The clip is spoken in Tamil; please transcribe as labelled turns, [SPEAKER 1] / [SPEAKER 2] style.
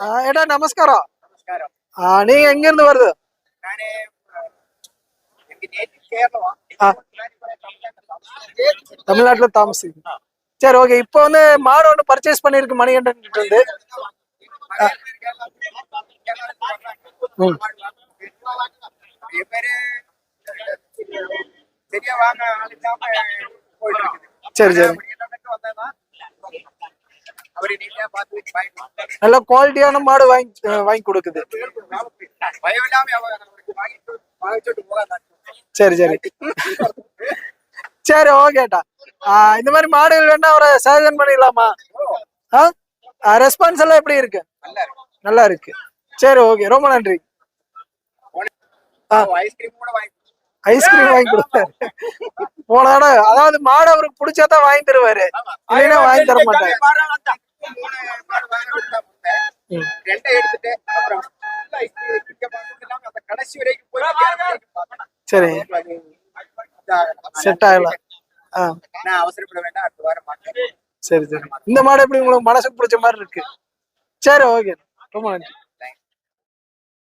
[SPEAKER 1] ஏடா நமஸ்காரம் நீங்க எங்க இருந்து வருது. தமிழ்நாட்டுல தாமசிக்கும் சரி ஓகே இப்போ வந்து மாடு ஒன்று பர்ச்சேஸ் பண்ணிருக்கு மணிகண்டன் கிட்ட இருந்து ம்.
[SPEAKER 2] என்
[SPEAKER 1] நல்ல குவாலிட்டியான மாடு வாங்கி வாங்கி கொடுக்குது. சரி சரி. சரி ஓகேட்டா இந்த மாதிரி மாடுகள் வேணா அவரை சஜன் பண்ணிடலாமா? ரெஸ்பான்ஸ் எல்லாம் எப்படி இருக்கு?
[SPEAKER 2] நல்லா இருக்கு.
[SPEAKER 1] சரி ஓகே ரொம்ப நன்றி.
[SPEAKER 2] ஐஸ்கிரீம் வாங்கி
[SPEAKER 1] கொடுத்தாரு. போன தடவை அதாவது மாடு அவருக்கு பிடிச்சாதான் வாங்கி தருவாரு. இல்லைன்னா வாங்கி தர மாட்டாரு.
[SPEAKER 2] ரெண்டை எடுத்துட்டு அப்புறம் கடைசி வரைக்கும் போய்.
[SPEAKER 1] சரி. செட் ஆகல.
[SPEAKER 2] நான் அவசரப்பட வேண்டாம். அடுத்த வாரம் மாட்டேன்
[SPEAKER 1] சரி சரி. இந்த மாடு எப்படி உங்களுக்கு மனசுக்கு பிடிச்ச மாதிரி இருக்கு? சரி ஓகே ரொம்ப நன்றி.